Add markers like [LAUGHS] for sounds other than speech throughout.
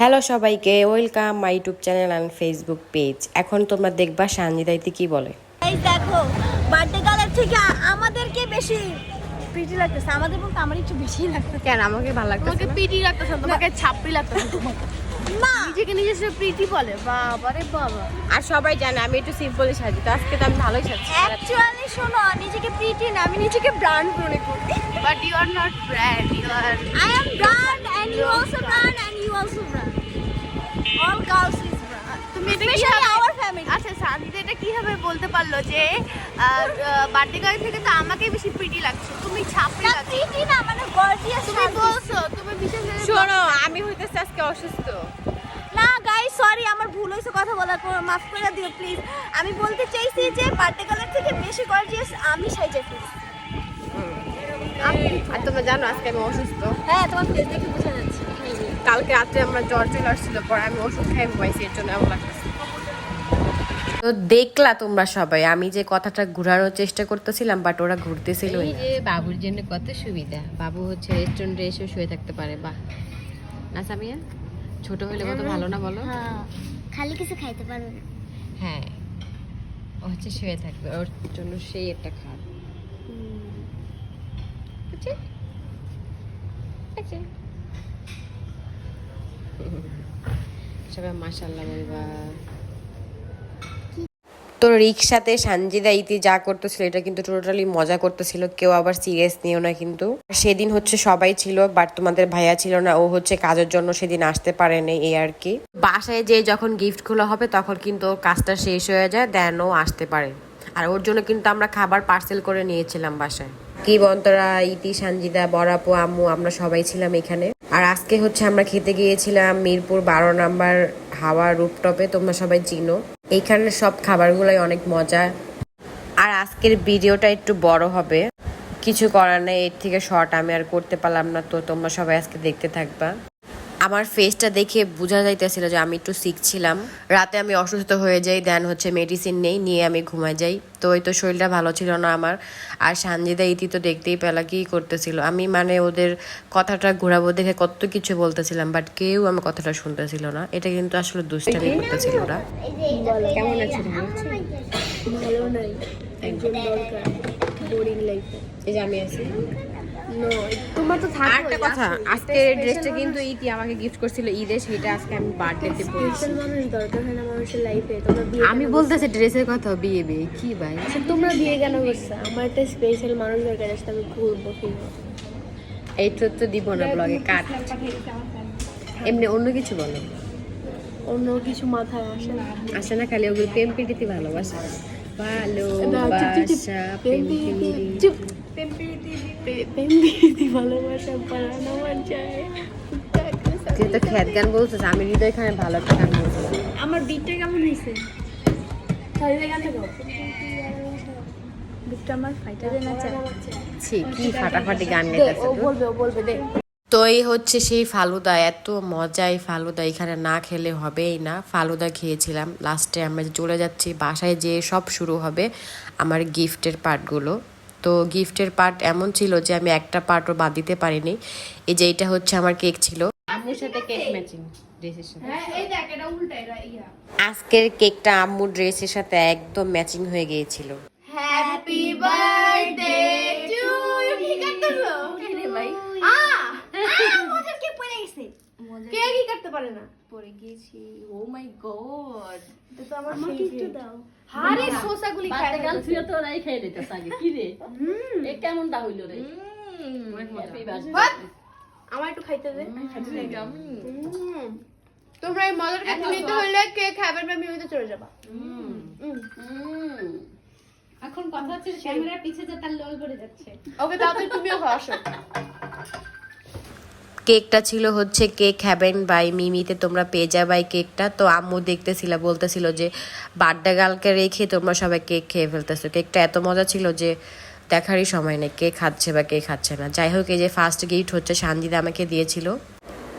Hello সবাইকে welcome my YouTube channel and Facebook page এখন তোমরা দেখবা সানজিদাইতে কি বলে। এই দেখো বার্থডে গার্লের থেকে আমাদেরকে বেশি পিটি লাগতেছে। আমাদের বলতে আমার একটু বেশি লাগতেছে। কেন? আমাকে ভালো লাগতো তোমাকে পিটি লাগতেছে তোমাকে ছাপড়ি লাগতেছে না নিজেকে নিজে সে প্রীতি বলে। বাবা রে বাবা। আর সবাই জানে আমি একটু সিম্পলি সাজি তো আজকে তো আমি ভালোই সাজি অ্যাকচুয়ালি শোনো নিজেকে প্রিটি না আমি নিজেকে ব্র্যান্ড মনে করি। But you are not brand you are I am brand and you also brand তুমি এটা স্পেশালি আওয়ার ফ্যামিলি আচ্ছা এটা কীভাবে বলতে পারল যে বার্থডে গার্ল থেকে তো আমাকে বেশি প্রিটি লাগছে? তুমি ছাপড়ি প্রিটি না মানে গর্জিয়াস তুমি বলছো তুমি বিশেষ শোনো আমি হইতেছে আজকে অসুস্থ। না গাইস সরি আমার ভুল হয়েছে কথা বলা কো- মাফ করে দিও প্লিজ আমি বলতে চাইছি যে বার্থডে গার্লের থেকে বেশি গর্জিয়াস আমি সাইজে প্লিজ আর তোমরা জানো আজকে আমি অসুস্থ। হ্যাঁ তোমার ফেস দেখে বোঝা কালকে রাত্রে আমরা জ্বর চলে আসছিল পরে আমি ওষুধ খাই ঘুমাইছি এর জন্য এমন লাগতেছে। তো দেখলা তোমরা সবাই আমি যে কথাটা ঘুরানোর চেষ্টা করতেছিলাম বাট ওরা ঘুরতেছিল এই যে বাবুর জন্য কত সুবিধা। বাবু হচ্ছে রেস্টুরেন্টে এসে শুয়ে থাকতে পারে বাহ। না সামিয়া? ছোট হলে কত ভালো না বলো? হ্যাঁ খালি কিছু খাইতে পারবে না। হ্যাঁ ও হচ্ছে শুয়ে থাকবে ওর জন্য সেই একটা খাট বুঝছি? আছে। সবাই মাশাল্লাহ বলবা। তো রিক্সাতে সানজিদা ইতি যা করতেছিল এটা কিন্তু টোটালি মজা করতেছিল। কেউ আবার সিরিয়াস নিও না কিন্তু। সেদিন হচ্ছে সবাই ছিল বাট তোমাদের ভাইয়া ছিল না ও হচ্ছে কাজের জন্য সেদিন আসতে পারেনি এই আর কি। বাসায় যে যখন গিফট খোলা হবে তখন কিন্তু ওর কাজটা শেষ হয়ে যায় দেন ও আসতে পারে। আর ওর জন্য কিন্তু আমরা খাবার পার্সেল করে নিয়েছিলাম বাসায়। কি বন্তরা ইতি সানজিদা বরাপু আম্মু আমরা সবাই ছিলাম এখানে। আর আজকে হচ্ছে আমরা খেতে গিয়েছিলাম মিরপুর বারো নাম্বার হাওয়া রুপটপে তোমরা সবাই চিনো। এইখানের সব খাবারগুলোই অনেক মজা আর আজকের ভিডিওটা একটু বড় হবে। কিছু করার নেই, এর থেকে শর্ট আমি আর করতে পারলাম না, তো তোমরা সবাই আজকে দেখতে থাকবা। আমার ফেসটা দেখে বোঝা যাইতেছিল যে আমি একটু সিক ছিলাম। রাতে আমি অসুস্থ হয়ে যাই দেন হচ্ছে মেডিসিন নেই নিয়ে আমি ঘুমাই যাই। তো ওই তো শরীরটা ভালো ছিল না আমার। আর সানজিদা ইতি তো দেখতেই পেলা কি করতেছিল। আমি মানে ওদের কথাটা ঘোরাবো দেখে কত কিছু বলতেছিলাম বাট কেউ আমার কথাটা শুনতেছিল না। এটা কিন্তু আসলে দুষ্টামি করতেছিল ওরা। কেমন আছে? ভালো নাই। একজন দরকার। বোরিং লাইফে এই যে আমি আছি। তো থাকবে আরেকটা কথা আজকে ড্রেসটা কিন্তু ইতি আমাকে গিফট করছিল ঈদে সেটা আজকে আমি বার্থডেতে পরেছি মানুষ দরকার হয় না মানুষের লাইফে তোমরা বিয়ে আমি বলতেছি ড্রেসের কথা বিয়ে বিয়ে কি ভাই? আচ্ছা, তোমরা বিয়ে কেন করছ? আমার একটা স্পেশাল মানুষ দরকার যেটা আমি ঘুরবো ফিরবো এই তো তো দিব না ব্লগে কাট। এমনি অন্য কিছু বলো। অন্য কিছু মাথায় আসে না। আসে না খালি ওগুলো প্রেম প্রীতি ভালোবাসা। ভালোবাসা প্রেম প্রীতি প্রেম প্রীতি ভালোবাসা বাড়ানো আমার চায় তুই তো খ্যাত গান বলছিস আমি হৃদয় খানে ভালো একটা গান বলছিলাম। আমার বিটটা কেমন হয়েছে? তো এই হচ্ছে সেই ফালুদা এত মজা এই ফালুদা এখানে না খেলে হবেই না। ফালুদা খেয়েছিলাম। লাস্টে আমরা চলে যাচ্ছি বাসায় যে সব শুরু হবে আমার গিফটের পার্টগুলো তো গিফটের পার্ট এমন ছিল যে আমি একটা পার্টও বাদ দিতে পারিনি। এই যে এটা হচ্ছে আমার কেক ছিল। আম্মুর সাথে কেক ম্যাচিং ড্রেসের সাথে। আজকের কেকটা আম্মুর ড্রেসের সাথে একদম ম্যাচিং হয়ে গিয়েছিল। পারে না। পড়ে গিয়েছি। ও মাই গড এটা তো আমার আমাকে একটু দাও। হারে সোসাগুলি খাই গাল তুই তো ওরাই খেয়ে দিতেছ আগে কি রে? এ কেমনটা হইল রে? আমার একটু খাইতে দে। তোমরা এই মজার খেতে নিতে হলে কে খাবার বা মিমিতে চলে যাবা। এখন কথা হচ্ছে ক্যামেরার পিছে যে তার লল পড়ে যাচ্ছে। ওকে তাহলে তুমিও খাও আসো। কেকটা ছিল হচ্ছে কেক হ্যাবেন বাই মিমিতে তোমরা পেয়ে যাবে কেকটা। তো আম্মু দেখতেছিল, বলতেছিল যে, বার্থডে গার্লকে রেখে তোমরা সবাই কেক খেয়ে ফেলতেছো। কেকটা এত মজা ছিল যে, দেখারই সময় নেই, কে খাচ্ছে বা কে খাচ্ছে না। যাই হোক, এই যে ফার্স্ট গিফট হচ্ছে, সানজিদা আমাকে দিয়েছিল।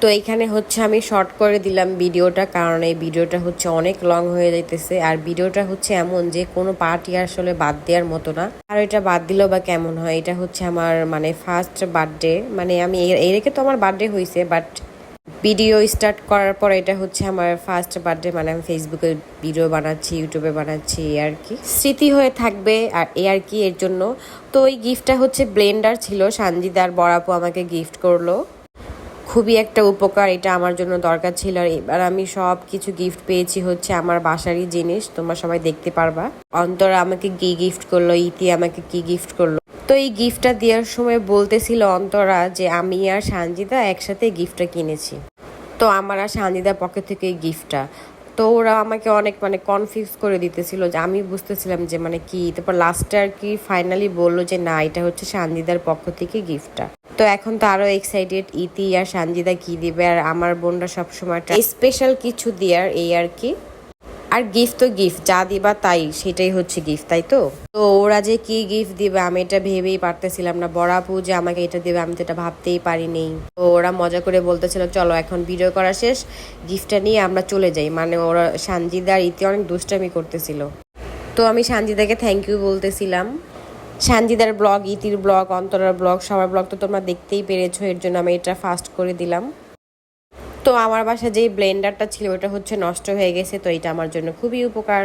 তো এইখানে হচ্ছে আমি শর্ট করে দিলাম ভিডিওটা, কারণ এই ভিডিওটা হচ্ছে অনেক লং হয়ে যাইতেছে। আর ভিডিওটা হচ্ছে এমন যে কোনো পার্টি আসলে বাদ দেওয়ার মতো না। আর এটা বাদ দিলেও বা কেমন হয়, এটা হচ্ছে আমার মানে ফার্স্ট বার্থডে মানে আমি এর আগে তো আমার বার্থডে হয়েছে বাট ভিডিও স্টার্ট করার পর এটা হচ্ছে আমার ফার্স্ট বার্থডে মানে আমি ফেসবুকে ভিডিও বানাচ্ছি ইউটিউবে বানাচ্ছি এই আর কি। স্মৃতি হয়ে থাকবে, আর এ আর কি এর জন্য। তো ওই গিফটটা হচ্ছে ব্লেন্ডার ছিল সানজিদার বড়াপু আমাকে গিফট করল। খুবই একটা উপকার এটা আমার জন্য দরকার ছিল। আর এবার আমি সব কিছু গিফট পেয়েছি হচ্ছে আমার বাসারই জিনিস, তোমরা সবাই দেখতে পারবা। অন্তর আমাকে কি গিফট করল, ইতি আমাকে কি গিফট করল। তো এই গিফটটা দেওয়ার সময় বলতেছিল অন্তরা যে আমি আর সানজিদা একসাথে গিফটটা কিনেছি। তো আমার আর সানজিদার পকেট থেকে এই গিফটটা তো ওরা আমাকে অনেক মানে কনফিউজ করে দিতেছিল যে আমি বুঝতেছিলাম যে মানে কি? তারপর লাস্টে আর কি ফাইনালি বলল যে না, এটা হচ্ছে সানজিদার পক্ষ থেকে গিফটটা তো এখন তো আরও এক্সাইটেড ইতি আর সানজিদা কি দিবে? আর আমার বোনরা সবসময় স্পেশাল কিছু দেয়ার এই আর কি। আর গিফট তো গিফট যা দিবা তাই, সেটাই হচ্ছে গিফট তাই তো? তো ওরা যে কি গিফট দিবে, আমি এটা ভেবেই পারতেছিলাম না। বড়াপু যে আমাকে এটা দেবে, আমি তো এটা ভাবতেই পারিনি। তো ওরা মজা করে বলতেছিল, চলো, এখন ভিডিও করা শেষ গিফটটা নিয়ে আমরা চলে যাই। মানে ওরা সানজিদার ইতি অনেক দুষ্টামি করতেছিল। তো আমি সানজিদাকে থ্যাংক ইউ বলতেছিলাম। সানজিদার ব্লগ ইতির ব্লগ অন্তরার ব্লগ সবার ব্লগ তো তোমরা দেখতেই পেরেছ, এর জন্য আমি এটা ফাস্ট করে দিলাম। তো আমার বাসায় যেই ব্লেন্ডারটা ছিল, ওটা হচ্ছে নষ্ট হয়ে গেছে, তো এটা আমার জন্য খুবই উপকার।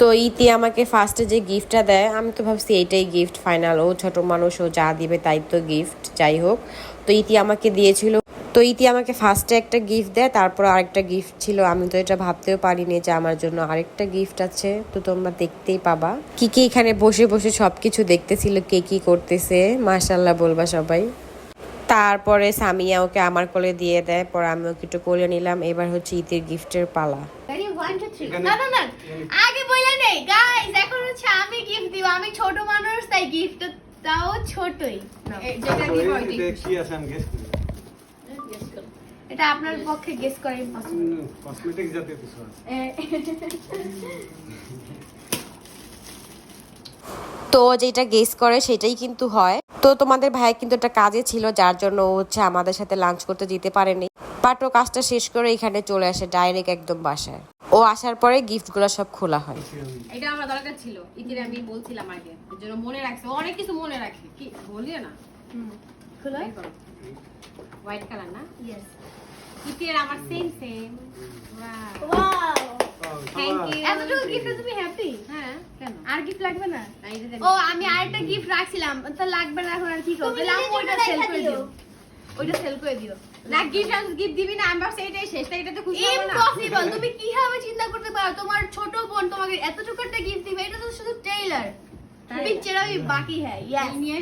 তো ইতি আমাকে ফার্স্টে যে গিফটটা দেয়, আমি তো ভাবছি এইটাই গিফট ফাইনাল ও ছোট মানুষ, ও যা দিবে তাই তো গিফট যাই হোক। তো ইতি আমাকে দিয়েছিল। তো ইতি আমাকে ফার্স্টে একটা গিফট দেয়, তারপর আরেকটা গিফট ছিল। আমি তো এটা ভাবতেও পারিনি যে আমার জন্য আরেকটা গিফট আছে। তো তোমরা দেখতেই পাবা। কি কি এখানে বসে বসে সবকিছু দেখতেছিল, কে কি করতেছে মাশাল্লাহ বলবা সবাই। তারপরে সামিয়া ওকে আমার কোলে দিয়ে দেয় পর আমি ওকে একটু কোলে নিলাম। এবার হচ্ছে ঈদের গিফটের পালা. না না না। আগে বলে নেই। গাইস এখন হচ্ছে আমি গিফট দিব। আমি ছোট মানুষ তাই গিফট তাও ছোটই। যেটা দিব কি আছে আমি গেস করি? এটা আপনার পক্ষে গেস করা impossible। কসমেটিক্স জাতীয় কিছু আছে। [LAUGHS] তো যেটা গেস করে সেটাই কিন্তু হয়। তো তোমাদের ভাই কিন্তু একটা কাজে ছিল যার জন্য ও হচ্ছে আমাদের সাথে লাঞ্চ করতে যেতে পারেনি। বাট ও কাজটা শেষ করে এখানে চলে আসে ডাইরেক্ট একদম বাসায়। ও আসার পরে গিফটগুলো সব খোলা হয়। এটা আমার দরকার ছিল। ইতির আমি বলছিলাম আগে এর মনে রাখছে। অনেক কিছু মনে রাখে। কি বলিও না? খোলো? হোয়াইট কালার না? ইয়েস ইতির আমার same same wow thank you এতটুকু গিফটে তুমি হ্যাপি হ্যাঁ। কেন? আর গিফট লাগবে না? ও আমি আরেকটা গিফট রাখছিলাম। তা লাগবে না এখন আর কি করব? তাহলে আমি ওইটা সেল করে দিও। ওইটা সেল করে দিও। না গিফট গিফট দিবি না আমি ভাবছি এটাই শেষ। তাই এটাতে খুশি হবে না। ইম্পসিবল তুমি কীভাবে চিন্তা করতে পারো? তোমার ছোট বোন তোমাকে এতটুকু একটা গিফট দিবে এটা তো শুধু ট্রেইলার পিকচার আমি বাকি হ্যাঁ নিয়ে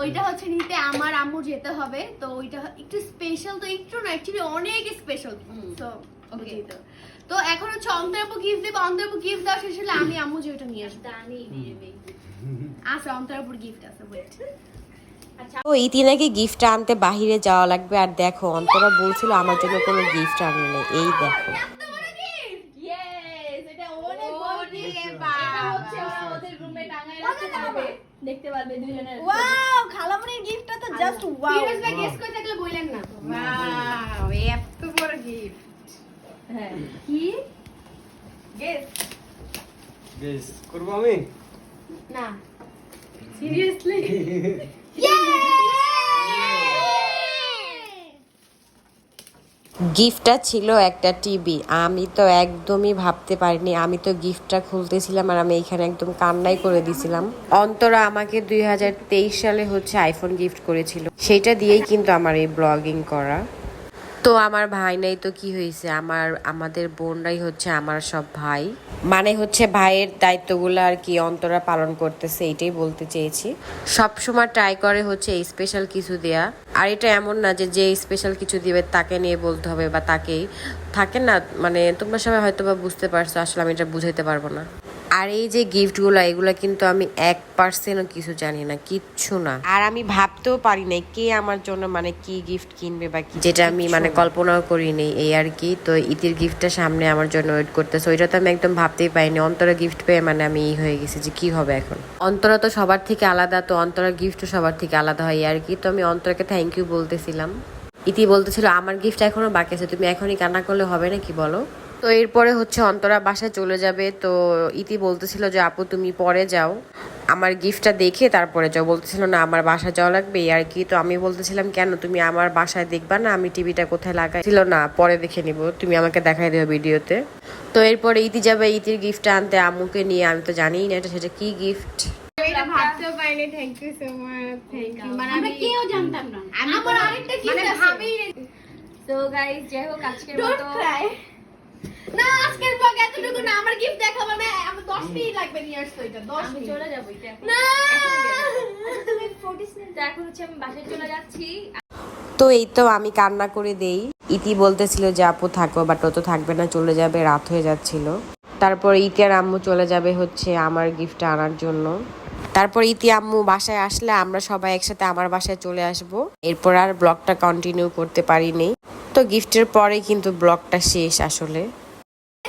ওইটা হচ্ছে নিতে আমার আম্মু যেতে হবে তো ওইটা একটু স্পেশাল তো একটু না অ্যাকচুয়ালি অনেক স্পেশাল তো ওকে তো? তো এখন হচ্ছে অন্তরাপু গিফট দেবে অন্তরাপু গিফট দেওয়া শেষ হলে আমি আম্মু যে ওটা নিয়ে আসব। আচ্ছা অন্তরাপুর গিফট আছে ওয়েট তো ইতি নাকি গিফট আনতে বাহিরে যাওয়া লাগবে আর দেখো অন্তরা বলছিল আমার জন্য কোনো গিফট আনবে না এই দেখো ইয়েস এটা অনেক বড় gift। এটা হচ্ছে ওরা ওদের রুমে টাঙায় রাখতে পারবে দেখতে পারবে দুইজনের। ওয়াও খালামুনির গিফটটা তো জাস্ট ওয়াও ফিরোজ ভাই গেস করে থাকলে বলেন না ওয়াও এত বড় গিফট হ্যাঁ কি? গেস গেস করব আমি? না। সিরিয়াসলি [LAUGHS] গিফটটা ছিল একটা টিভি। আমি তো একদমই ভাবতে পারিনি, আমি তো গিফটটা খুলতেছিলাম আর আমি এখানে একদম কান্নাই করে দিছিলাম। অন্তরা আমাকে দুই হাজার তেইশ সালে হচ্ছে আইফোন গিফট করেছিল। সেটা দিয়েই কিন্তু আমার এই ব্লগিং করা। তো আমার ভাই নাই তো কি হয়েছে? আমার, আমাদের বোনরাই হচ্ছে আমার সব ভাই। মানে হচ্ছে ভাইয়ের দায়িত্বগুলো আর কি অন্তরা পালন করতেছে, এটাই বলতে চেয়েছি। সব সময় ট্রাই করে হচ্ছে স্পেশাল কিছু দেয়া। আর এটা এমন না যে যে স্পেশাল কিছু দিবে তাকে নিয়ে বলতে হবে বা তাকেই। থাকে না মানে তোমরা সবাই হয়তো বা বুঝতে পারছ, আসলে আমি এটা বুঝাইতে পারব না। আর এই যে গিফটগুলো এগুলো কিন্তু আমি এক পার্সেন্টও কিছু জানি না কিচ্ছু না। আর আমি ভাবতেও পারি না কে আমার জন্য মানে কি গিফট কিনবে বা কি যেটা আমি মানে কল্পনাও করিনি এই আর কি। তো ইতির গিফটটা সামনে আমার জন্য ওয়েট করতেছে ওইটা তো আমি একদম ভাবতেই পাইনি। অন্তরা গিফট পেয়ে মানে আমি ই হয়ে গেছি যে কি হবে এখন। অন্তরা তো সবার থেকে আলাদা তো অন্তরা গিফটও সবার থেকে আলাদা হয় আর কি। তো আমি অন্তরাকে থ্যাংক ইউ বলতেছিলাম। ইতি বলতেছিল আমার গিফট এখনও বাকি আছে তুমি এখনই কান্না করলে হবে না কি বলো? তো এরপরে হচ্ছে অন্তরা বাসায় চলে যাবে। তো ইতি বলতেছিল যে আপু তুমি পরে যাও। আমার গিফটটা দেখে তারপরে যাও। বলতেছিল না আমার বাসা যাওয়া লাগবে। আর কি। তো আমি বলতেছিলাম কেন? তুমি আমার বাসায় দেখবা না? আমি টিভিটা কোথায় লাগাই? ছিল না পরে দেখে নিব। তুমি আমাকে দেখাই দেবে ভিডিওতে। তো এরপরে ইতি যাবে ইতির গিফটটা আনতে আম্মুকে নিয়ে। আমি তো জানিই না এটা সেটা কি গিফট? ভাবতেও পারিনি। Thank you so much thank you মানে আমি কেউ জানতাম না। আমার আরেকটা গিফট আছে। তো গাইস যাই হোক আজকের মতো না আজকের ব্লগ এতটুকু না আমার গিফট দেখাবো না আমার 10 মিনিট লাগবে নিয়ে আসতে এটা 10 মিনিট। চলে যাব এটা না! তুমি ফোর্টিস তো এখন হচ্ছে আমি বাসায় চলে যাচ্ছি। তো এই তো আমি কান্না করে দেই। ইতি বলতেছিল যে আপু থাকো বাট ও তো থাকবে না চলে যাবে রাত হয়ে যাচ্ছিল। তারপর ইতি আর আম্মু চলে যাবে হচ্ছে আমার গিফট আনার জন্য। তারপর ইতি আম্মু বাসায় আসলে আমরা সবাই একসাথে আমার বাসায় চলে আসব। এরপর আর ব্লগটা কন্টিনিউ করতে পারিনি। তো গিফটের পরে কিন্তু ব্লগটা শেষ আসলে।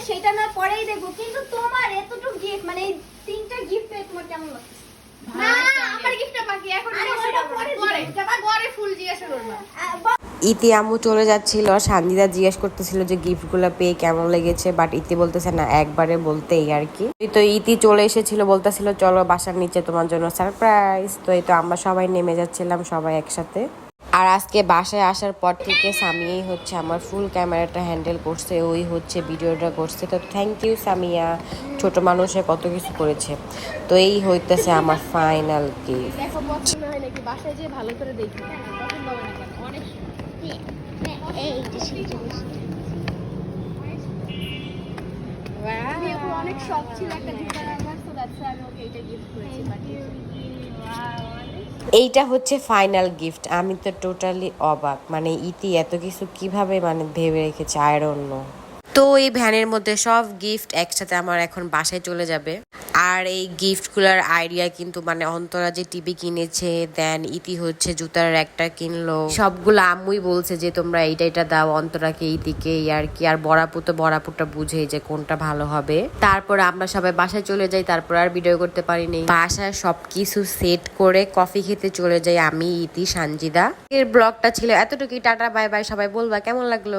সেটা না পরেই দেখব। কিন্তু তোমার এতটুকু গিফট মানে এই তিনটা গিফট পেয়ে তোমার কেমন লাগছে? না আমার গিফটটা বাকি এখন আরে জিজ্ঞাসা ওইটা করব না, পরে পরে। জিজ্ঞাসা যাবা ঘরে ফুল জিজ্ঞাসা করবা ইতি আম্মু চলে যাচ্ছিল সানজিদা জিজ্ঞেস করতেছিল যে গিফটগুলো পেয়ে কেমন লেগেছে বাট ইতি বলতেছে না একবারে বলতে এই আর কি। তো ইতি চলে এসেছিল বলতেছিল চলো বাসার নিচে তোমার জন্য সারপ্রাইজ তো এই তো আমরা সবাই নেমে যাচ্ছিলাম সবাই একসাথে। আর আজকে বাসায় আসার পর থেকে সামিয়াই হচ্ছে আমার ফুল ক্যামেরাটা হ্যান্ডেল করছে ওই হচ্ছে ভিডিওটা করছে। তো থ্যাংক ইউ সামিয়া ছোট মানুষে কত কিছু করেছে। তো এই হইতেছে আমার ফাইনাল গিফট বাসায় যেয়ে ভালো করে দেখি। কেন অনেক শখ ছিল একটা গিটার আমার তো আমি ওকে এটা গিফট করেছি এইটা হচ্ছে ফাইনাল গিফট আমি তো টোটালি অবাক। মানে ইতি, এত কিছু কীভাবে মানে ভেবে রেখেছে? আয়রন্য তো এই ভ্যানের মধ্যে সব গিফট একসাথে আমার এখন বাসায় চলে যাবে। আর এই গিফটগুলোর আইডিয়া কিন্তু মানে অন্তরা যে টিভি কিনেছে দেন ইতি হচ্ছে জুতার একটা কিনলো। সবগুলো আম্মুই বলছে যে, তোমরা এইটা এটা দাও, অন্তরাকে এই আর কি। আর বড়াপু তো বড়াপুটা বুঝে যে কোনটা ভালো হবে। তারপর আমরা সবাই বাসায় চলে যাই, তারপর আর ভিডিও করতে পারিনি বাসায় সবকিছু সেট করে কফি খেতে চলে যাই আমি, ইতি, সানজিদা। এর ব্লগটা ছিল এতটুকুই। টাটা বাই বাই সবাই বলবা, কেমন লাগল?